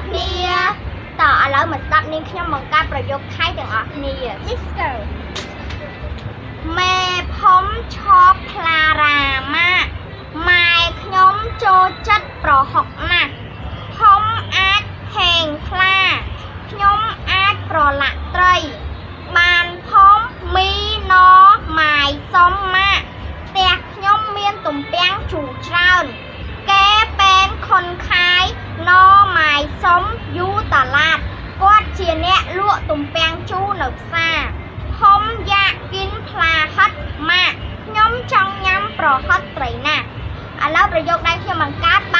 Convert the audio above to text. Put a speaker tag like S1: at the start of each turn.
S1: ស់គ្នាតោះឥឡូវមកស្ដាប់នាងខ្ញុំបង្កើតប្រយោគថៃទាំងអស់គ្នា Let's go ម៉ែផំឈប់ខ្លារាម៉ាក់ម៉ែខ្ញុំចូលចិត្តប្រហុកណាស់ផំអាចហេងខ្លាខ្ញុំអាចប្រឡាក់ត្រី បានផំមីណម៉ាយសុំម៉ាក់ផ្ទះខ្ញុំមានទំពាំងជូរច្រើន កែពេនខុនខាយណម៉ាយសុំយូតឡាតគាត់ជា អ្នកលក់ទំពាំងជូរនៅផ្សារខំយ៉ាកគិនផ្លាហិតម៉ាក់ខ្ញុំចង់ញ៉ាំប្រហិតត្រីណាស់ឥឡូវប្រយោគដែលខ្ញុំបង្កើតបាន